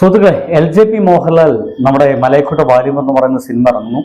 സുഹൃത്തുക്കളെ L J P Mohanlal നമ്മുടെ മലയക്കോട്ട വാല്യം എന്ന് പറയുന്ന സിനിമ ഇറങ്ങുന്നു.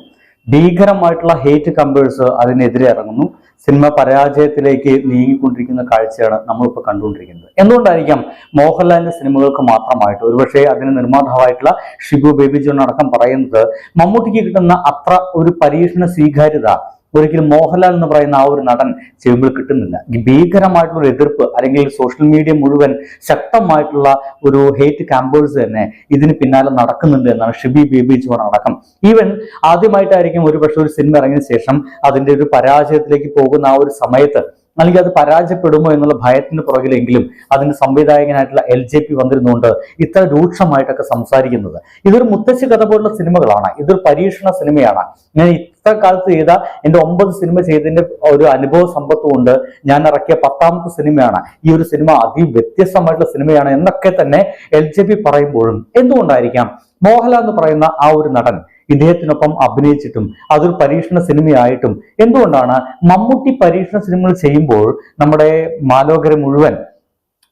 ഭീകരമായിട്ടുള്ള ഹേറ്റ് കമ്പേഴ്സ് അതിനെതിരെ ഇറങ്ങുന്നു. സിനിമ പരാജയത്തിലേക്ക് നീങ്ങിക്കൊണ്ടിരിക്കുന്ന കാഴ്ചയാണ് നമ്മളിപ്പോൾ കണ്ടുകൊണ്ടിരിക്കുന്നത്. എന്തുകൊണ്ടായിരിക്കാം മോഹൻലാലിന്റെ സിനിമകൾക്ക് മാത്രമായിട്ട് ഒരുപക്ഷെ അതിന് നിർമ്മാതാവായിട്ടുള്ള ഷിബു ബേബി ജോൺ അടക്കം പറയുന്നത് മമ്മൂട്ടിക്ക് കിട്ടുന്ന അത്ര ഒരു പരീക്ഷണ സ്വീകാര്യത ഒരിക്കലും മോഹൻലാൽ എന്ന് പറയുന്ന ആ ഒരു നടൻ ചെയ്യുമ്പോൾ കിട്ടുന്നില്ല. ഭീകരമായിട്ടുള്ള ഒരു എതിർപ്പ് അല്ലെങ്കിൽ സോഷ്യൽ മീഡിയ മുഴുവൻ ശക്തമായിട്ടുള്ള ഒരു ഹേറ്റ് ക്യാമ്പേഴ്സ് തന്നെ ഇതിന് പിന്നാലെ നടക്കുന്നുണ്ട് എന്നാണ് ഷിബി ബേബി ജോൺ അടക്കം. ഈവൻ ആദ്യമായിട്ടായിരിക്കും ഒരു പക്ഷേ ഒരു സിനിമ ഇറങ്ങിയ ശേഷം അതിന്റെ ഒരു പരാജയത്തിലേക്ക് പോകുന്ന ആ ഒരു സമയത്ത് അല്ലെങ്കിൽ അത് പരാജയപ്പെടുമോ എന്നുള്ള ഭയത്തിന് പുറകിലെങ്കിലും അതിന്റെ സംവിധായകനായിട്ടുള്ള എൽ ജെ പി വന്നിരുന്നുകൊണ്ട് ഇത്ര രൂക്ഷമായിട്ടൊക്കെ സംസാരിക്കുന്നത്. ഇതൊരു മുത്തശ്ശി കഥ പോലുള്ള സിനിമകളാണ്. ഇതൊരു പരീക്ഷണ സിനിമയാണ്. ഞാൻ ഇത്ര കാലത്ത് ചെയ്ത എന്റെ ഒമ്പത് സിനിമ ചെയ്തതിന്റെ ഒരു അനുഭവ സമ്പത്ത് കൊണ്ട് ഞാൻ ഇറക്കിയ പത്താമത്തെ സിനിമയാണ്. ഈ ഒരു സിനിമ അതിവ്യത്യസ്തമായിട്ടുള്ള സിനിമയാണ് എന്നൊക്കെ തന്നെ എൽ ജെ പി പറയുമ്പോഴും എന്തുകൊണ്ടായിരിക്കാം മോഹൻലാൽ എന്ന് പറയുന്ന ആ ഒരു നടൻ ഇദ്ദേഹത്തിനൊപ്പം അഭിനയിച്ചിട്ടും അതൊരു പരീക്ഷണ സിനിമയായിട്ടും. എന്തുകൊണ്ടാണ് മമ്മൂട്ടി പരീക്ഷണ സിനിമകൾ ചെയ്യുമ്പോൾ നമ്മുടെ മാലോകരെ മുഴുവൻ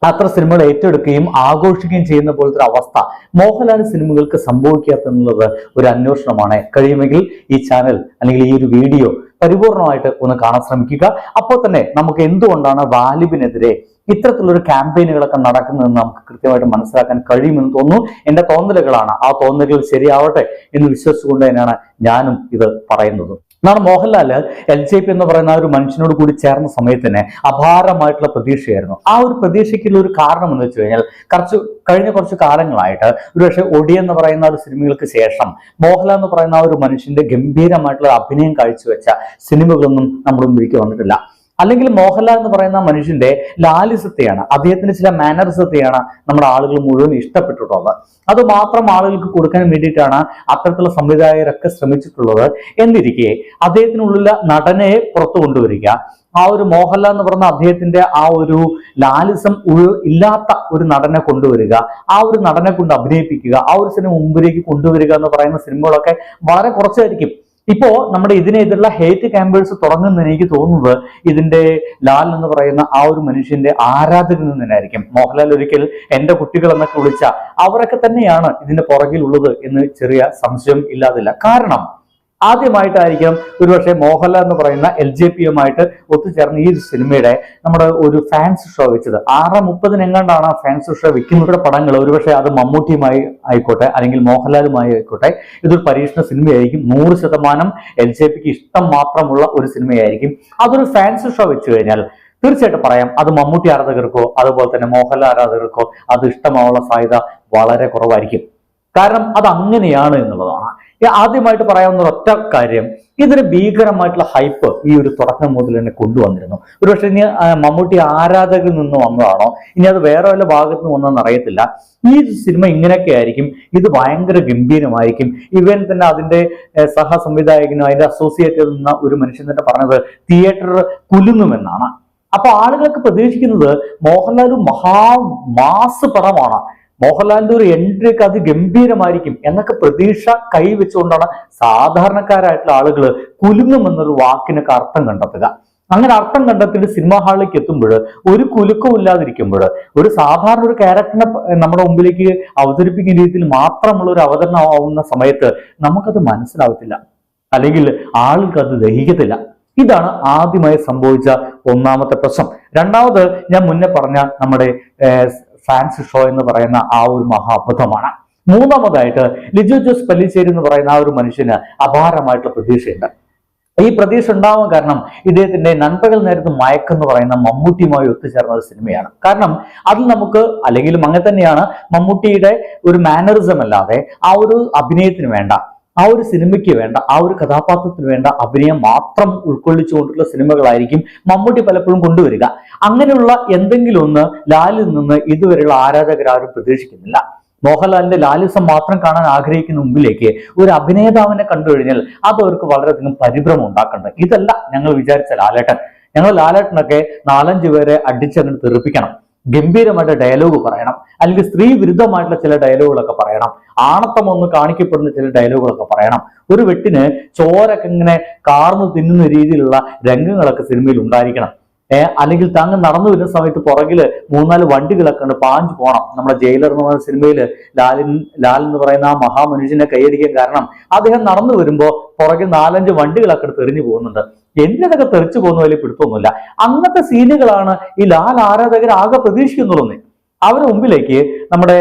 അത്ര സിനിമകൾ ഏറ്റെടുക്കുകയും ആഘോഷിക്കുകയും ചെയ്യുന്ന പോലത്തെ ഒരു അവസ്ഥ മോഹൻലാൽ സിനിമകൾക്ക് സംഭവിക്കാത്തെന്നുള്ളത് ഒരു അന്വേഷണമാണ്. കഴിയുമെങ്കിൽ ഈ ചാനൽ അല്ലെങ്കിൽ ഈ ഒരു വീഡിയോ പരിപൂർണമായിട്ട് ഒന്ന് കാണാൻ ശ്രമിക്കുക. അപ്പോൾ തന്നെ നമുക്ക് എന്തുകൊണ്ടാണ് വാലിബിനെതിരെ ഇത്തരത്തിലുള്ള ക്യാമ്പയിനുകളൊക്കെ നടക്കുന്നതെന്ന് നമുക്ക് കൃത്യമായിട്ട് മനസ്സിലാക്കാൻ കഴിയുമെന്ന് തോന്നുന്നു. എന്റെ തോന്നലുകളാണ്. ആ തോന്നലുകൾ ശരിയാവട്ടെ എന്ന് വിശ്വസിച്ചുകൊണ്ട് തന്നെയാണ് ഞാനും ഇത് പറയുന്നത്. എന്നാണ് മോഹൻലാൽ എൽ ജെ പി എന്ന് പറയുന്ന ആ ഒരു മനുഷ്യനോട് കൂടി ചേർന്ന സമയത്ത് തന്നെ അപാരമായിട്ടുള്ള പ്രതീക്ഷയായിരുന്നു. ആ ഒരു പ്രതീക്ഷയ്ക്കുള്ള ഒരു കാരണം എന്ന് വെച്ച് കഴിഞ്ഞാൽ കുറച്ച് കഴിഞ്ഞ കുറച്ച് കാലങ്ങളായിട്ട് ഒരുപക്ഷെ ഒടി എന്ന് പറയുന്ന ഒരു സിനിമകൾക്ക് ശേഷം മോഹൻലാൽ എന്ന് പറയുന്ന ആ ഒരു മനുഷ്യന്റെ ഗംഭീരമായിട്ടുള്ള അഭിനയം കാഴ്ചവെച്ച സിനിമകളൊന്നും നമ്മുടെ മുമ്പിലേക്ക് വന്നിട്ടില്ല. അല്ലെങ്കിൽ മോഹൻലാൽ എന്ന് പറയുന്ന മനുഷ്യന്റെ ലാലിസത്തെയാണ് അദ്ദേഹത്തിന്റെ ചില മാനറിസത്തെയാണ് നമ്മുടെ ആളുകൾ മുഴുവൻ ഇഷ്ടപ്പെട്ടിട്ടുള്ളത്. അത് മാത്രം ആളുകൾക്ക് കൊടുക്കാൻ വേണ്ടിയിട്ടാണ് അത്തരത്തിലുള്ള സംവിധായകരൊക്കെ ശ്രമിച്ചിട്ടുള്ളത്. എന്നിരിക്കെ അദ്ദേഹത്തിനുള്ളിലെ നടനെ പുറത്തു കൊണ്ടുവരിക. ആ ഒരു മോഹൻലാൽ എന്ന് പറഞ്ഞ അദ്ദേഹത്തിന്റെ ആ ഒരു ലാലിസം ഇല്ലാത്ത ഒരു നടനെ കൊണ്ടുവരിക. ആ ഒരു നടനെ കൊണ്ട് അഭിനയിപ്പിക്കുക. ആ ഒരു സിനിമ മുമ്പിലേക്ക് കൊണ്ടുവരിക എന്ന് പറയുന്ന സിനിമകളൊക്കെ വളരെ കുറച്ചായിരിക്കും. ഇപ്പോ നമ്മുടെ ഇതിനെതിരുള്ള ഹേറ്റ് ക്യാമ്പേഴ്സ് തുടങ്ങുന്ന എനിക്ക് തോന്നുന്നത് ഇതിന്റെ ലാൽ എന്ന് പറയുന്ന ആ ഒരു മനുഷ്യന്റെ ആരാധകൻ തന്നെയായിരിക്കും മോഹൻലാൽ ഒരിക്കൽ എന്റെ കുട്ടികൾ എന്നൊക്കെ വിളിച്ച അവരൊക്കെ തന്നെയാണ് ഇതിന്റെ പുറകിലുള്ളത് എന്ന് ചെറിയ സംശയം ഇല്ലാതില്ല. കാരണം ആദ്യമായിട്ടായിരിക്കും ഒരുപക്ഷെ മോഹൻലാൽ എന്ന് പറയുന്ന എൽ ജെ പിയുമായിട്ട് ഒത്തുചേർന്ന് ഈ സിനിമയുടെ നമ്മുടെ ഒരു ഫാൻസ് ഷോ വെച്ചത്. ആറ് മുപ്പതിന് എങ്ങാണ്ടാണ് ആ ഫാൻസ് ഷോ വെക്കുന്നവരുടെ പടങ്ങൾ ഒരുപക്ഷെ അത് മമ്മൂട്ടിയുമായി ആയിക്കോട്ടെ അല്ലെങ്കിൽ മോഹൻലാലുമായി ആയിക്കോട്ടെ ഇതൊരു പരീക്ഷണ സിനിമയായിരിക്കും. നൂറ് ശതമാനം എൽ ജെ പിക്ക് ഇഷ്ടം മാത്രമുള്ള ഒരു സിനിമയായിരിക്കും. അതൊരു ഫാൻസ് ഷോ വെച്ചു കഴിഞ്ഞാൽ തീർച്ചയായിട്ടും പറയാം അത് മമ്മൂട്ടി ആരാധകർക്കോ അതുപോലെ തന്നെ മോഹൻലാൽ ആരാധകർക്കോ അത് ഇഷ്ടമാവാനുള്ള സാധ്യത വളരെ കുറവായിരിക്കും. കാരണം അത് അങ്ങനെയാണ് എന്നുള്ളതാണ്. ആദ്യമായിട്ട് പറയാവുന്ന ഒറ്റ കാര്യം ഇതിന് ഭീകരമായിട്ടുള്ള ഹൈപ്പ് ഈ ഒരു തുടക്കം മുതൽ തന്നെ കൊണ്ടുവന്നിരുന്നു. ഒരുപക്ഷെ ഇനി മമ്മൂട്ടി ആരാധകരിൽ നിന്ന് വന്നതാണോ? ഇനി അത് വേറെ വല്ല ഭാഗത്ത് നിന്ന് വന്നതെന്ന് അറിയത്തില്ല. ഈ സിനിമ ഇങ്ങനെയൊക്കെ ആയിരിക്കും. ഇത് ഭയങ്കര ഗംഭീരമായിരിക്കും. ഇവൻ തന്നെ അതിന്റെ സഹ സംവിധായകനും അതിന്റെ അസോസിയേറ്റ് നിന്ന ഒരു മനുഷ്യൻ തന്നെ പറഞ്ഞത് തിയേറ്റർ കുലുങ്ങുമെന്നാണ്. അപ്പൊ ആളുകൾക്ക് പ്രതീക്ഷിക്കുന്നത് മോഹൻലാൽ മഹാ മാസ് പടമാണ്. മോഹൻലാലിന്റെ ഒരു എൻട്രി ഒക്കെ അത് ഗംഭീരമായിരിക്കും എന്നൊക്കെ പ്രതീക്ഷ കൈവച്ചുകൊണ്ടാണ് സാധാരണക്കാരായിട്ടുള്ള ആളുകൾ കുലുങ്ങും എന്നൊരു വാക്കിനൊക്കെ അർത്ഥം കണ്ടെത്തുക. അങ്ങനെ അർത്ഥം കണ്ടെത്തിയിട്ട് സിനിമാ ഹാളിലേക്ക് എത്തുമ്പോൾ ഒരു കുലുക്കവും ഇല്ലാതിരിക്കുമ്പോൾ ഒരു സാധാരണ ഒരു ക്യാരക്ടറിനെ നമ്മുടെ മുമ്പിലേക്ക് അവതരിപ്പിക്കുന്ന രീതിയിൽ മാത്രമുള്ള ഒരു അവതരണം ആവുന്ന സമയത്ത് നമുക്കത് മനസ്സിലാവത്തില്ല. അല്ലെങ്കിൽ ആളുകൾക്ക് അത് ദഹിക്കത്തില്ല. ഇതാണ് ആദ്യമായി സംഭവിച്ച ഒന്നാമത്തെ പ്രശ്നം. രണ്ടാമത് ഞാൻ മുന്നേ പറഞ്ഞ നമ്മുടെ ഫാൻസ് ഷോ എന്ന് പറയുന്ന ആ ഒരു മഹാ അബദ്ധമാണ് മൂന്നാമതായിട്ട് ലിജോ ജോസ് പല്ലിശ്ശേരി എന്ന് പറയുന്ന ആ ഒരു മനുഷ്യന് അപാരമായിട്ടുള്ള പ്രതീക്ഷയുണ്ട്. ഈ പ്രതീക്ഷ ഉണ്ടാവാൻ കാരണം ഇദ്ദേഹത്തിന്റെ നൻപകൽ നേരത്ത് മയക്കെന്ന് പറയുന്ന മമ്മൂട്ടിയുമായി ഒത്തുചേർന്ന ഒരു സിനിമയാണ്. കാരണം അത് നമുക്ക് അല്ലെങ്കിലും അങ്ങനെ തന്നെയാണ് മമ്മൂട്ടിയുടെ ഒരു മാനറിസം അല്ലാതെ ആ ഒരു അഭിനയത്തിന് വേണ്ട ആ ഒരു സിനിമയ്ക്ക് വേണ്ട ആ ഒരു കഥാപാത്രത്തിന് വേണ്ട അഭിനയം മാത്രം ഉൾക്കൊള്ളിച്ചുകൊണ്ടുള്ള സിനിമകളായിരിക്കും മമ്മൂട്ടി പലപ്പോഴും കൊണ്ടുവരിക. അങ്ങനെയുള്ള എന്തെങ്കിലും ഒന്ന് ലാലിൽ നിന്ന് ഇതുവരെയുള്ള ആരാധകരാരും പ്രതീക്ഷിക്കുന്നില്ല. മോഹൻലാലിന്റെ ലാലിസം മാത്രം കാണാൻ ആഗ്രഹിക്കുന്ന മുമ്പിലേക്ക് ഒരു അഭിനേതാവിനെ കണ്ടു കഴിഞ്ഞാൽ അത് അവർക്ക് വളരെയധികം പരിഭ്രമം ഉണ്ടാക്കേണ്ടത് ഇതല്ല ഞങ്ങൾ വിചാരിച്ച ലാലേട്ടൻ. ഞങ്ങൾ ലാലേട്ടനൊക്കെ നാലഞ്ച് പേരെ അടിച്ചങ്ങ് തെറിപ്പിക്കണം. ഗംഭീരമായിട്ട് ഡയലോഗ് പറയണം. അല്ലെങ്കിൽ സ്ത്രീ വിരുദ്ധമായിട്ടുള്ള ചില ഡയലോഗുകളൊക്കെ പറയണം. ആണത്തം ഒന്ന് കാണിക്കപ്പെടുന്ന ചില ഡയലോഗുകളൊക്കെ പറയണം. ഒരു വെട്ടിന് ചോരൊക്കെ ഇങ്ങനെ കാർന്നു തിന്നുന്ന രീതിയിലുള്ള രംഗങ്ങളൊക്കെ സിനിമയിൽ ഉണ്ടായിരിക്കണം. അല്ലെങ്കിൽ താങ്കൾ നടന്നു വരുന്ന സമയത്ത് പുറകിൽ മൂന്നാൽ വണ്ടികളൊക്കെ ഉണ്ട് പാഞ്ചു പോകണം നമ്മുടെ ജയിലർ എന്ന് പറയുന്ന സിനിമയിൽ ലാലിൻ ലാൽ എന്ന് പറയുന്ന ആ മഹാമനുഷ്യനെ കൈയടിക്കാൻ കാരണം അദ്ദേഹം നടന്നു വരുമ്പോ പുറകിൽ നാലഞ്ച് വണ്ടികളൊക്കെ എടുത്ത് എറിഞ്ഞു പോകുന്നുണ്ട്. എന്തിനൊക്കെ തെറിച്ചു പോകുന്ന വലിയ പിടുത്തമൊന്നുമില്ല. അങ്ങനത്തെ സീനുകളാണ് ഈ ലാൽ ആരാധകർ ആകെ പ്രതീക്ഷിക്കുന്നുള്ളൂ അവരുടെ മുമ്പിലേക്ക് നമ്മുടെ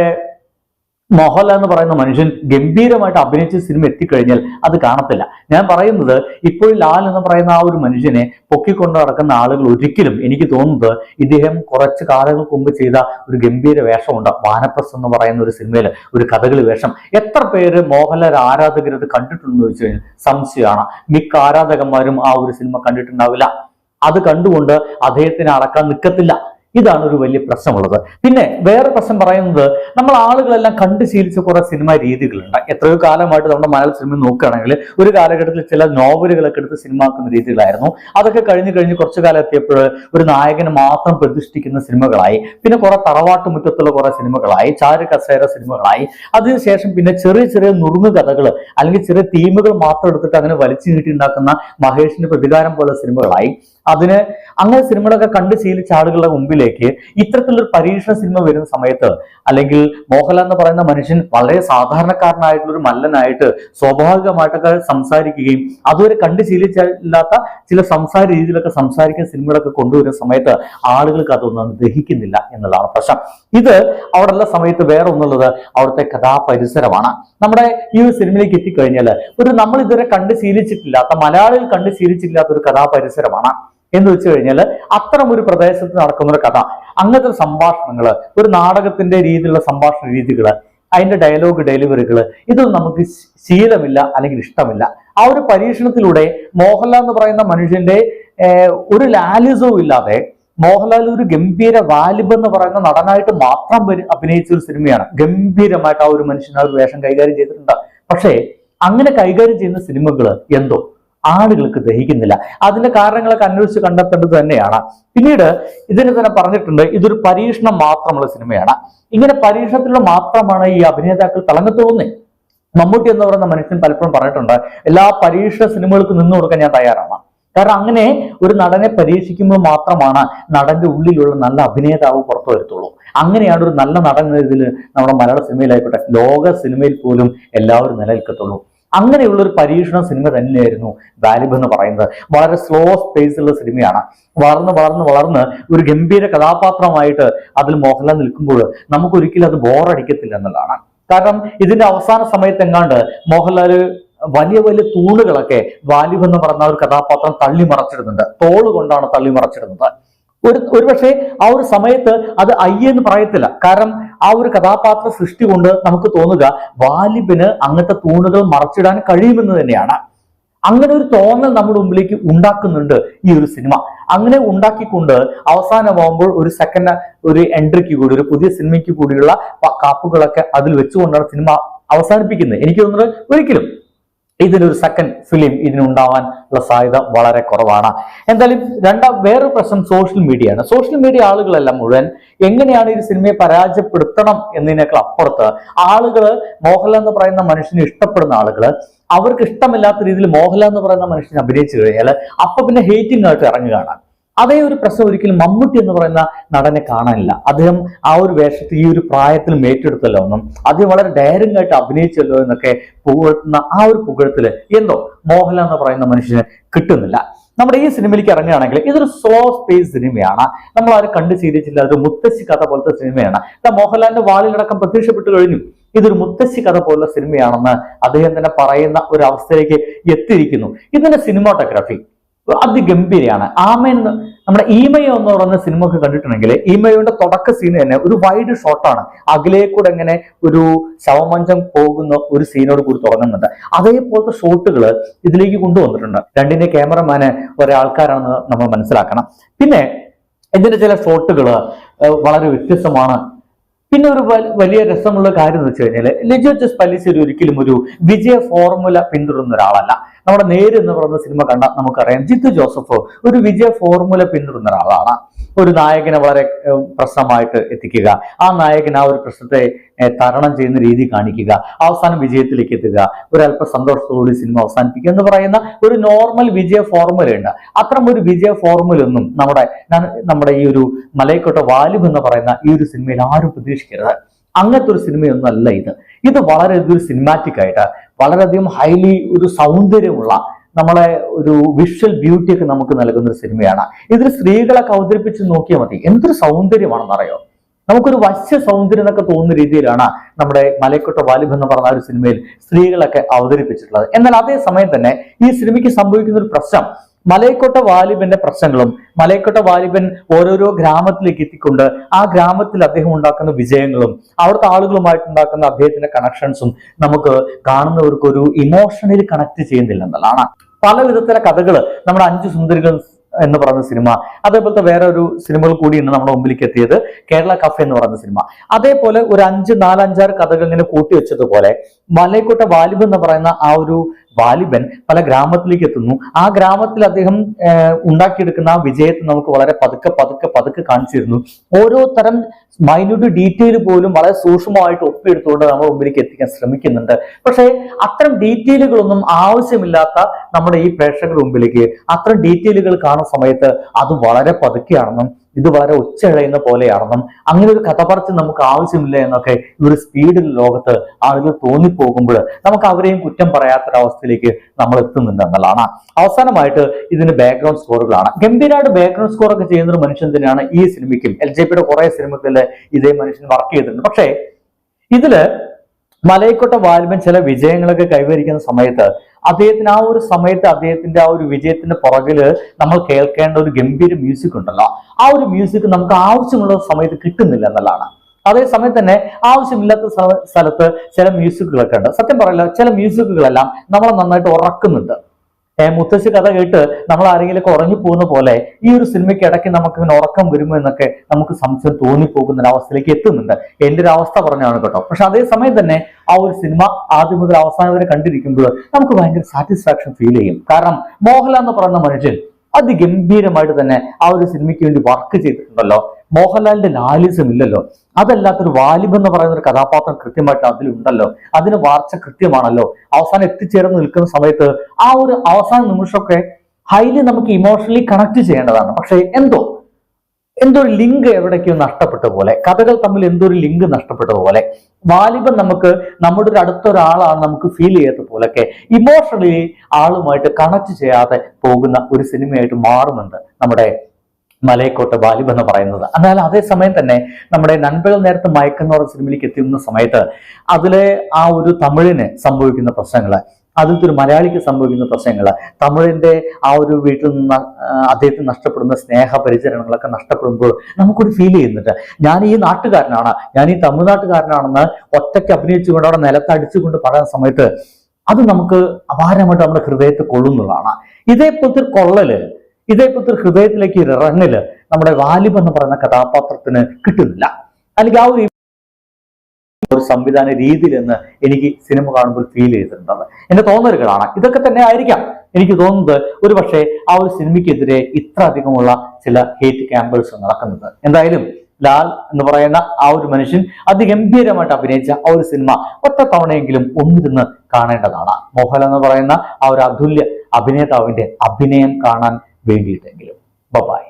മോഹൻലാൽ എന്ന് പറയുന്ന മനുഷ്യൻ ഗംഭീരമായിട്ട് അഭിനയിച്ച സിനിമ എത്തിക്കഴിഞ്ഞാൽ അത് കാണത്തില്ല. ഞാൻ പറയുന്നത് ഇപ്പോൾ ലാൽ എന്ന് പറയുന്ന ആ ഒരു മനുഷ്യനെ പൊക്കിക്കൊണ്ട് നടക്കുന്ന ആളുകൾ ഒരിക്കലും എനിക്ക് തോന്നുന്നത് ഇദ്ദേഹം കുറച്ച് കാലങ്ങൾക്ക് മുമ്പ് ചെയ്ത ഒരു ഗംഭീര വേഷമുണ്ട്. വാനപ്രസ് എന്ന് പറയുന്ന ഒരു സിനിമയിൽ ഒരു കഥകളി വേഷം. എത്ര പേര് മോഹൻലാൽ ആരാധകർ അത് കണ്ടിട്ടുണ്ടെന്ന് ചോദിച്ചു കഴിഞ്ഞാൽ സംശയമാണ്. മിക്ക ആരാധകന്മാരും ആ ഒരു സിനിമ കണ്ടിട്ടുണ്ടാവില്ല. അത് കണ്ടുകൊണ്ട് അദ്ദേഹത്തിനെ അടക്കാൻ നിൽക്കത്തില്ല ഇതാണ് ഒരു വലിയ പ്രശ്നമുള്ളത്. പിന്നെ വേറെ പ്രശ്നം പറയുന്നത് നമ്മൾ ആളുകളെല്ലാം കണ്ടു ശീലിച്ച കുറെ സിനിമാ രീതികളുണ്ട്. എത്രയോ കാലമായിട്ട് നമ്മുടെ മലയാള സിനിമ നോക്കുകയാണെങ്കിൽ ഒരു കാലഘട്ടത്തിൽ ചില നോവലുകളൊക്കെ എടുത്ത് സിനിമ ആക്കുന്ന രീതികളായിരുന്നു. അതൊക്കെ കഴിഞ്ഞു കഴിഞ്ഞ് കുറച്ചു കാലം എത്തിയപ്പോൾ ഒരു നായകന് മാത്രം പ്രതിഷ്ഠിക്കുന്ന സിനിമകളായി. പിന്നെ കുറെ തറവാട്ടുമുറ്റത്തുള്ള കുറെ സിനിമകളായി. ചാരു കസേര സിനിമകളായി. അതിനുശേഷം പിന്നെ ചെറിയ ചെറിയ നുറുങ്ങ് കഥകൾ അല്ലെങ്കിൽ ചെറിയ തീമുകൾ മാത്രം എടുത്തിട്ട് അങ്ങനെ വലിച്ചു നീട്ടി ഉണ്ടാക്കുന്ന മഹേഷിന്റെ പ്രതികാരം പോലെ സിനിമകളായി. അതിന് അങ്ങനെ സിനിമകളൊക്കെ കണ്ട് ശീലിച്ച ആളുകളുടെ മുമ്പിലേക്ക് ഇത്തരത്തിലൊരു പരീക്ഷണ സിനിമ വരുന്ന സമയത്ത് അല്ലെങ്കിൽ മോഹൻലാൽ എന്ന് പറയുന്ന മനുഷ്യൻ വളരെ സാധാരണക്കാരനായിട്ടുള്ള ഒരു മല്ലനായിട്ട് സ്വാഭാവികമായിട്ടൊക്കെ സംസാരിക്കുകയും അതുവരെ കണ്ട് ശീലിച്ചില്ലാത്ത ചില സംസാര രീതിയിലൊക്കെ സംസാരിക്കുന്ന സിനിമകളൊക്കെ കൊണ്ടുവരുന്ന സമയത്ത് ആളുകൾക്ക് അതൊന്നും ദഹിക്കുന്നില്ല എന്നുള്ളതാണ് പ്രശ്നം. ഇത് അവിടെയുള്ള സമയത്ത് വേറെ ഒന്നുള്ളത് അവിടുത്തെ കഥാപരിസരമാണ്. നമ്മുടെ ഈ ഒരു സിനിമയിലേക്ക് എത്തിക്കഴിഞ്ഞാൽ ഒരു നമ്മൾ ഇതുവരെ കണ്ട് ശീലിച്ചിട്ടില്ലാത്ത മലയാളികൾ കണ്ട് ശീലിച്ചിട്ടില്ലാത്ത ഒരു കഥാപരിസരമാണ്. എന്ന് വെച്ച് കഴിഞ്ഞാൽ അത്തരം ഒരു പ്രദേശത്ത് നടക്കുന്ന ഒരു കഥ. അങ്ങനത്തെ സംഭാഷണങ്ങൾ ഒരു നാടകത്തിന്റെ രീതിയിലുള്ള സംഭാഷണ രീതികൾ അതിന്റെ ഡയലോഗ് ഡെലിവറികൾ ഇതൊന്നും നമുക്ക് ശീലമില്ല അല്ലെങ്കിൽ ഇഷ്ടമില്ല. ആ ഒരു പരീക്ഷണത്തിലൂടെ മോഹൻലാൽ എന്ന് പറയുന്ന മനുഷ്യന്റെ ഒരു ലാലിസവും ഇല്ലാതെ മോഹൻലാൽ ഒരു ഗംഭീര വാലിബ് എന്ന് പറയുന്ന നടനായിട്ട് മാത്രം അഭിനയിച്ച ഒരു സിനിമയാണ്. ഗംഭീരമായിട്ട് ആ ഒരു മനുഷ്യൻ ഒരു വേഷം കൈകാര്യം ചെയ്തിട്ടുണ്ട്. പക്ഷേ അങ്ങനെ കൈകാര്യം ചെയ്യുന്ന സിനിമകൾ എന്തോ? ആളുകൾക്ക് ദഹിക്കുന്നില്ല. അതിന്റെ കാരണങ്ങളൊക്കെ അന്വേഷിച്ച് കണ്ടെത്തേണ്ടത് തന്നെയാണ്. പിന്നീട് ഇതിന് തന്നെ പറഞ്ഞിട്ടുണ്ട് ഇതൊരു പരീക്ഷണം മാത്രമുള്ള സിനിമയാണ്. ഇങ്ങനെ പരീക്ഷണത്തിലൂടെ മാത്രമാണ് ഈ അഭിനേതാക്കൾ തിളങ്ങത്തുള്ളൂ മമ്മൂട്ടി എന്ന് പറയുന്ന മനുഷ്യൻ പലപ്പോഴും പറഞ്ഞിട്ടുണ്ട് എല്ലാ പരീക്ഷ സിനിമകൾക്ക് നിന്നു കൊടുക്കാൻ ഞാൻ തയ്യാറാണ്. കാരണം അങ്ങനെ ഒരു നടനെ പരീക്ഷിക്കുമ്പോൾ മാത്രമാണ് നടന്റെ ഉള്ളിലുള്ള നല്ല അഭിനേതാവ് പുറത്തു വരത്തുള്ളൂ. അങ്ങനെയാണ് ഒരു നല്ല നടൻ ഇതിൽ നമ്മുടെ മലയാള സിനിമയിലായിക്കോട്ടെ ലോക സിനിമയിൽ പോലും എല്ലാവരും നിലനിൽക്കത്തുള്ളൂ. അങ്ങനെയുള്ള ഒരു പരീക്ഷണ സിനിമ തന്നെയായിരുന്നു വാലിബ് എന്ന് പറയുന്നത്. വളരെ സ്ലോ സ്പേസുള്ള സിനിമയാണ്. വളർന്ന് വളർന്ന് വളർന്ന് ഒരു ഗംഭീര കഥാപാത്രമായിട്ട് അതിൽ മോഹൻലാൽ നിൽക്കുമ്പോൾ നമുക്ക് ഒരിക്കലും അത് ബോറടിക്കത്തില്ല എന്നുള്ളതാണ്. കാരണം ഇതിന്റെ അവസാന സമയത്ത് എങ്ങാണ്ട് മോഹൻലാൽ വലിയ വലിയ തൂണുകളൊക്കെ വാലിബ് എന്ന് പറഞ്ഞ ഒരു കഥാപാത്രം തള്ളി മറച്ചിടുന്നുണ്ട് തോൾ കൊണ്ടാണ് തള്ളി മറച്ചിടുന്നത് ഒരു ഒരുപക്ഷെ ആ ഒരു സമയത്ത് അത് അയ്യെന്ന് പറയത്തില്ല. കാരണം ആ ഒരു കഥാപാത്ര സൃഷ്ടി കൊണ്ട് നമുക്ക് തോന്നുക വാലിബിന് അങ്ങനത്തെ തൂണുകൾ മറച്ചിടാൻ കഴിയുമെന്ന് തന്നെയാണ്. അങ്ങനെ ഒരു തോന്നൽ നമ്മുടെ മുമ്പിലേക്ക് ഉണ്ടാക്കുന്നുണ്ട് ഈ ഒരു സിനിമ. അങ്ങനെ ഉണ്ടാക്കിക്കൊണ്ട് അവസാനമാകുമ്പോൾ ഒരു സെക്കൻഡ് ഒരു എൻട്രിക്ക് കൂടി ഒരു പുതിയ സിനിമയ്ക്ക് കൂടിയുള്ള കാപ്പുകളൊക്കെ അതിൽ വെച്ചുകൊണ്ടാണ് സിനിമ അവസാനിപ്പിക്കുന്നത്. എനിക്ക് തോന്നുന്നത് ഒരിക്കലും ഇതിനൊരു സെക്കൻഡ് ഫിലിം ഇതിനുണ്ടാവാൻ ഉള്ള സാധ്യത വളരെ കുറവാണ്. എന്തായാലും രണ്ടാം വേറൊരു പ്രശ്നം സോഷ്യൽ മീഡിയ ആണ്. സോഷ്യൽ മീഡിയ ആളുകളെല്ലാം മുഴുവൻ. എങ്ങനെയാണ് ഈ സിനിമയെ പരാജയപ്പെടുത്തണം എന്നതിനേക്കാൾ അപ്പുറത്ത് ആളുകൾ മോഹൻലാൽ എന്ന് പറയുന്ന മനുഷ്യനെ ഇഷ്ടപ്പെടുന്ന ആളുകൾ അവർക്ക് ഇഷ്ടമില്ലാത്ത രീതിയിൽ മോഹൻലാൽ എന്ന് പറയുന്ന മനുഷ്യനെ അഭിനയിച്ചു കഴിഞ്ഞാൽ അപ്പൊ പിന്നെ ഹേറ്റിംഗ് ആയിട്ട് ഇറങ്ങുകയാണ്. അതേ ഒരു പ്രശ്നം ഒരിക്കലും മമ്മൂട്ടി എന്ന് പറയുന്ന നടനെ കാണാനില്ല. അദ്ദേഹം ആ ഒരു വേഷത്തിൽ ഈ ഒരു പ്രായത്തിൽ ഏറ്റെടുത്തല്ലോ ഒന്നും. അദ്ദേഹം വളരെ ഡയറിംഗ് ആയിട്ട് അഭിനയിച്ചല്ലോ എന്നൊക്കെ പുകഴ്ത്തുന്ന ആ ഒരു പുകഴത്തിൽ എന്തോ മോഹൻലാൽ എന്ന് പറയുന്ന മനുഷ്യന് കിട്ടുന്നില്ല. നമ്മുടെ ഈ സിനിമയിലേക്ക് ഇറങ്ങുകയാണെങ്കിൽ ഇതൊരു സ്ലോ സ്പേസ് സിനിമയാണ്. നമ്മൾ ആരും കണ്ടു ചെയ്തിട്ടില്ല അതൊരു മുത്തശ്ശി കഥ പോലത്തെ സിനിമയാണ്. മോഹൻലാലിന്റെ വാളിലടക്കം പ്രത്യക്ഷപ്പെട്ടു കഴിഞ്ഞു. ഇതൊരു മുത്തശ്ശി കഥ പോലുള്ള സിനിമയാണെന്ന് അദ്ദേഹം തന്നെ പറയുന്ന ഒരു അവസ്ഥയിലേക്ക് എത്തിയിരിക്കുന്നു. ഇതിന്റെ സിനിമാട്ടോഗ്രാഫി അതിഗംഭീരയാണ്. ആമ എന്ന് നമ്മുടെ ഈമയോ എന്ന് പറയുന്ന സിനിമ ഒക്കെ കണ്ടിട്ടുണ്ടെങ്കിൽ ഈമയോന്റെ തുടക്ക സീൻ തന്നെ ഒരു വൈഡ് ഷോട്ടാണ് അകലേക്കൂടെ എങ്ങനെ ഒരു ശവമഞ്ചം പോകുന്ന ഒരു സീനോട് കൂടി തുടങ്ങുന്നുണ്ട്. അതേപോലത്തെ ഷോട്ടുകൾ ഇതിലേക്ക് കൊണ്ടുവന്നിട്ടുണ്ട്. രണ്ടിന്റെ ക്യാമറമാന് ഒരാൾക്കാരാണെന്ന് നമ്മൾ മനസ്സിലാക്കണം. പിന്നെ ഇതിന്റെ ചില ഷോട്ടുകൾ വളരെ വ്യത്യസ്തമാണ്. പിന്നെ ഒരു വലിയ രസമുള്ള കാര്യം എന്ന് വെച്ച് കഴിഞ്ഞാൽ ലിജോ ജസ് പല്ലിശ്ശേരി ഒരിക്കലും ഒരു വിജയ ഫോർമുല പിന്തുടരുന്ന ഒരാളല്ല. നമ്മുടെ നേര് എന്ന് പറയുന്ന സിനിമ കണ്ട നമുക്കറിയാം. ജിത്തു ജോസഫ് ഒരു വിജയ ഫോർമുല പിന്തുടരുന്ന ഒരാളാണ്. ഒരു നായകനെ വളരെ പ്രശ്നമായിട്ട് എത്തിക്കുക. ആ നായകൻ ആ ഒരു പ്രശ്നത്തെ തരണം ചെയ്യുന്ന രീതി കാണിക്കുക. അവസാനം വിജയത്തിലേക്ക് എത്തുക. ഒരല്പ സന്തോഷത്തോടുകൂടി സിനിമ അവസാനിപ്പിക്കുക എന്ന് പറയുന്ന ഒരു നോർമൽ വിജയ ഫോർമുലയുണ്ട്. അത്തരം ഒരു വിജയ ഫോർമുലയൊന്നും നമ്മുടെ നമ്മുടെ ഈ ഒരു മലയക്കോട്ട വാലിബ് എന്ന് പറയുന്ന ഈ ഒരു സിനിമയിൽ ആരും പ്രതീക്ഷിക്കരുത്. അങ്ങനത്തെ ഒരു സിനിമയൊന്നും അല്ല ഇത്. ഇത് വളരെ ഒരു സിനിമാറ്റിക് ആയിട്ട് വളരെയധികം ഹൈലി ഒരു സൗന്ദര്യമുള്ള നമ്മളെ ഒരു വിഷ്വൽ ബ്യൂട്ടി ഒക്കെ നമുക്ക് നൽകുന്ന ഒരു സിനിമയാണ്. ഇതിൽ സ്ത്രീകളെ അവതരിപ്പിച്ച് നോക്കിയാൽ മതി. എന്തൊരു സൗന്ദര്യമാണെന്ന് അറിയോ നമുക്കൊരു വശ്യ സൗന്ദര്യം എന്നൊക്കെ തോന്നുന്ന രീതിയിലാണ് നമ്മുടെ മലയക്കൊട്ട വാലിബ് എന്ന് പറഞ്ഞ ഒരു സിനിമയിൽ സ്ത്രീകളൊക്കെ അവതരിപ്പിച്ചിട്ടുള്ളത്. എന്നാൽ അതേ സമയം തന്നെ ഈ സിനിമയ്ക്ക് സംഭവിക്കുന്ന ഒരു പ്രശ്നം മലയക്കൊട്ട വാലിബന്റെ പ്രശ്നങ്ങളും മലയക്കോട്ട വാലിബൻ ഓരോരോ ഗ്രാമത്തിലേക്ക് എത്തിക്കൊണ്ട് ആ ഗ്രാമത്തിൽ അദ്ദേഹം ഉണ്ടാക്കുന്ന വിജയങ്ങളും അവിടുത്തെ ആളുകളുമായിട്ട് ഉണ്ടാക്കുന്ന അദ്ദേഹത്തിന്റെ കണക്ഷൻസും നമുക്ക് കാണുന്നവർക്ക് ഒരു ഇമോഷണലി കണക്ട് ചെയ്യുന്നില്ല എന്നുള്ളതാണ്. പല വിധത്തിലെ കഥകൾ നമ്മുടെ അഞ്ച് സുന്ദരികൾ എന്ന് പറയുന്ന സിനിമ അതേപോലത്തെ വേറെ ഒരു സിനിമകൾ കൂടിയുണ്ട് നമ്മുടെ മുമ്പിലേക്ക് എത്തിയത് കേരള കഫ എന്ന് പറയുന്ന സിനിമ. അതേപോലെ ഒരു അഞ്ച് നാലഞ്ചാറ് കഥകൾ ഇങ്ങനെ കൂട്ടിവെച്ചതുപോലെ മലയക്കോട്ട വാലിബ് എന്ന് പറയുന്ന ആ ഒരു വാലിബൻ പല ഗ്രാമത്തിലേക്ക് എത്തുന്നു. ആ ഗ്രാമത്തിൽ അദ്ദേഹം ഉണ്ടാക്കിയെടുക്കുന്ന ആ വിജയത്തെ നമുക്ക് വളരെ പതുക്കെ പതുക്കെ പതുക്കെ കാണിച്ചിരുന്നു. ഓരോ തരം മൈന്യൂട്ട് ഡീറ്റെയിൽ പോലും വളരെ സൂക്ഷ്മമായിട്ട് ഒപ്പിയെടുത്തുകൊണ്ട് നമ്മൾ മുമ്പിലേക്ക് എത്തിക്കാൻ ശ്രമിക്കുന്നുണ്ട്. പക്ഷേ അത്തരം ഡീറ്റെയിലുകളൊന്നും ആവശ്യമില്ലാത്ത നമ്മുടെ ഈ പ്രേക്ഷകരുടെ മുമ്പിലേക്ക് അത്തരം ഡീറ്റെയിലുകൾ കാണുന്ന സമയത്ത് അത് വളരെ പതുക്കെയാണെന്നും ഇത് വളരെ ഉച്ചഴയുന്ന പോലെയാണെന്നും അങ്ങനെ ഒരു കഥ പറച്ചിൽ നമുക്ക് ആവശ്യമില്ല എന്നൊക്കെ ഈ ഒരു സ്പീഡിൽ ലോകത്ത് ആളുകൾ തോന്നിപ്പോകുമ്പോൾ നമുക്ക് അവരെയും കുറ്റം പറയാത്തൊരവസ്ഥയിലേക്ക് നമ്മൾ എത്തുന്നുണ്ട് എന്നുള്ളതാണ്. അവസാനമായിട്ട് ഇതിന് ബാക്ക്ഗ്രൗണ്ട് സ്കോറുകളാണ് ഗംഭീരമായിട്ട് ബാക്ക്ഗ്രൗണ്ട് സ്കോർ ഒക്കെ ചെയ്യുന്ന ഒരു മനുഷ്യൻ തന്നെയാണ് ഈ സിനിമയ്ക്കും എൽ ജെ പിയുടെ കുറെ സിനിമകളിൽ ഇതേ മനുഷ്യൻ വർക്ക് ചെയ്തിട്ടുണ്ട്. പക്ഷേ ഇതിൽ മലയക്കോട്ട വാൽമൻ ചില വിജയങ്ങളൊക്കെ കൈവരിക്കുന്ന സമയത്ത് അദ്ദേഹത്തിന് ആ ഒരു സമയത്ത് അദ്ദേഹത്തിന്റെ ആ ഒരു വിജയത്തിന്റെ പുറകിൽ നമ്മൾ കേൾക്കേണ്ട ഒരു ഗംഭീര മ്യൂസിക് ഉണ്ടല്ലോ. ആ ഒരു മ്യൂസിക് നമുക്ക് ആവശ്യമുള്ള സമയത്ത് കിട്ടുന്നില്ല എന്നുള്ളതാണ്. അതേ സമയത്ത് തന്നെ ആവശ്യമില്ലാത്ത സ്ഥ- സ്ഥലത്ത് ചില മ്യൂസിക്കുകളൊക്കെ ഉണ്ട്. സത്യം പറയില്ല ചില മ്യൂസിക്കുകളെല്ലാം നമ്മളെ നന്നായിട്ട് ഉറക്കുന്നുണ്ട്. മുത്തശ്ശി കഥ കേട്ട് നമ്മൾ ആരെങ്കിലും ഉറങ്ങി പോകുന്ന പോലെ ഈ ഒരു സിനിമയ്ക്ക് ഇടയ്ക്ക് നമുക്ക് ഇങ്ങനെ ഉറക്കം വരുമോ എന്നൊക്കെ നമുക്ക് സംശയം തോന്നിപ്പോകുന്ന അവസ്ഥയിലേക്ക് എത്തുന്നുണ്ട്. എന്റെ ഒരു അവസ്ഥ പറഞ്ഞാണ് കേട്ടോ. പക്ഷെ അതേ സമയം തന്നെ ആ ഒരു സിനിമ ആദ്യം മുതൽ അവസാനം വരെ കണ്ടിരിക്കുമ്പോൾ നമുക്ക് ഭയങ്കര സാറ്റിസ്ഫാക്ഷൻ ഫീൽ ചെയ്യും. കാരണം മോഹൻലാൽ എന്ന് പറയുന്ന മനുഷ്യൻ അതിഗംഭീരമായിട്ട് തന്നെ ആ ഒരു സിനിമയ്ക്ക് വേണ്ടി വർക്ക് ചെയ്തിട്ടുണ്ടല്ലോ. മോഹൻലാലിന്റെ ലാലിസം ഇല്ലല്ലോ. അതല്ലാത്തൊരു വാലിബ് എന്ന് പറയുന്ന ഒരു കഥാപാത്രം കൃത്യമായിട്ട് അതിലുണ്ടല്ലോ അതിന് വാർച്ച കൃത്യമാണല്ലോ. അവസാനം എത്തിച്ചേർന്ന് നിൽക്കുന്ന സമയത്ത് ആ ഒരു അവസാന നിമിഷമൊക്കെ ഹൈലി നമുക്ക് ഇമോഷണലി കണക്ട് ചെയ്യേണ്ടതാണ്. പക്ഷേ എന്തോ എന്തോ ഒരു ലിങ്ക് എവിടേക്കോ നഷ്ടപ്പെട്ട പോലെ കഥകൾ തമ്മിൽ എന്തോ ഒരു ലിങ്ക് നഷ്ടപ്പെട്ട പോലെ വാലിബൻ നമുക്ക് നമ്മുടെ ഒരു അടുത്ത ഒരാളാണ് നമുക്ക് ഫീൽ ചെയ്യാത്ത പോലൊക്കെ ഇമോഷണലി ആളുമായിട്ട് കണക്ട് ചെയ്യാതെ പോകുന്ന ഒരു സിനിമയായിട്ട് മാറുന്നുണ്ട് നമ്മുടെ മലയക്കോട്ട വാലിബ് എന്ന് പറയുന്നത്. എന്നാൽ അതേസമയം തന്നെ നമ്മുടെ നൻപകൾ നേരത്തെ മയക്കെന്ന് പറഞ്ഞ സിനിമയിലേക്ക് എത്തുന്ന സമയത്ത് അതിലെ ആ ഒരു തമിഴിന് സംഭവിക്കുന്ന പ്രശ്നങ്ങൾ അതിലത്തെ ഒരു മലയാളിക്ക് സംഭവിക്കുന്ന പ്രശ്നങ്ങൾ തമിഴിന്റെ ആ ഒരു വീട്ടിൽ നിന്ന് അദ്ദേഹത്തിന് നഷ്ടപ്പെടുന്ന സ്നേഹ പരിചരണങ്ങളൊക്കെ നഷ്ടപ്പെടുമ്പോൾ നമുക്കൊരു ഫീൽ ചെയ്യുന്നുണ്ട്. ഞാൻ ഈ നാട്ടുകാരനാണ് ഞാൻ ഈ തമിഴ്നാട്ടുകാരനാണെന്ന് ഒറ്റയ്ക്ക് അഭിനയിച്ചുകൊണ്ട് അവിടെ നിലത്തടിച്ചുകൊണ്ട് പറയുന്ന സമയത്ത് അത് നമുക്ക് അപാരമായിട്ട് നമ്മുടെ ഹൃദയത്തെ കൊള്ളുന്നതാണ് ഇതേപോലത്തെ കൊള്ളൽ ഇതേപോലത്തെ ഹൃദയത്തിലേക്ക് ഒരു നമ്മുടെ വാലിബ് എന്ന് പറയുന്ന കഥാപാത്രത്തിന് കിട്ടുന്നില്ല. അല്ലെങ്കിൽ ആ ഒരു ഒരു സംവിധാന രീതിയിൽ എന്ന് എനിക്ക് സിനിമ കാണുമ്പോൾ ഫീൽ ചെയ്തിട്ടുണ്ടെന്ന് എന്റെ തോന്നലുകളാണ്. ഇതൊക്കെ തന്നെ ആയിരിക്കാം. എനിക്ക് തോന്നുന്നത് ഒരു പക്ഷേ ആ ഒരു സിനിമയ്ക്കെതിരെ ഇത്ര അധികമുള്ള ചില ഹേറ്റ് ക്യാമ്പേഴ്സ് നടക്കുന്നത് എന്തായാലും ലാൽ എന്ന് പറയുന്ന ആ ഒരു മനുഷ്യൻ അതിഗംഭീരമായിട്ട് അഭിനയിച്ച ആ ഒരു സിനിമ ഒറ്റ തവണയെങ്കിലും ഒന്നിരുന്ന് കാണേണ്ടതാണ്. മോഹൻലാൽ എന്ന് പറയുന്ന ആ ഒരു അതുല്യ അഭിനേതാവിന്റെ അഭിനയം കാണാൻ വേണ്ടിയിട്ടെങ്കിലും. ബൈ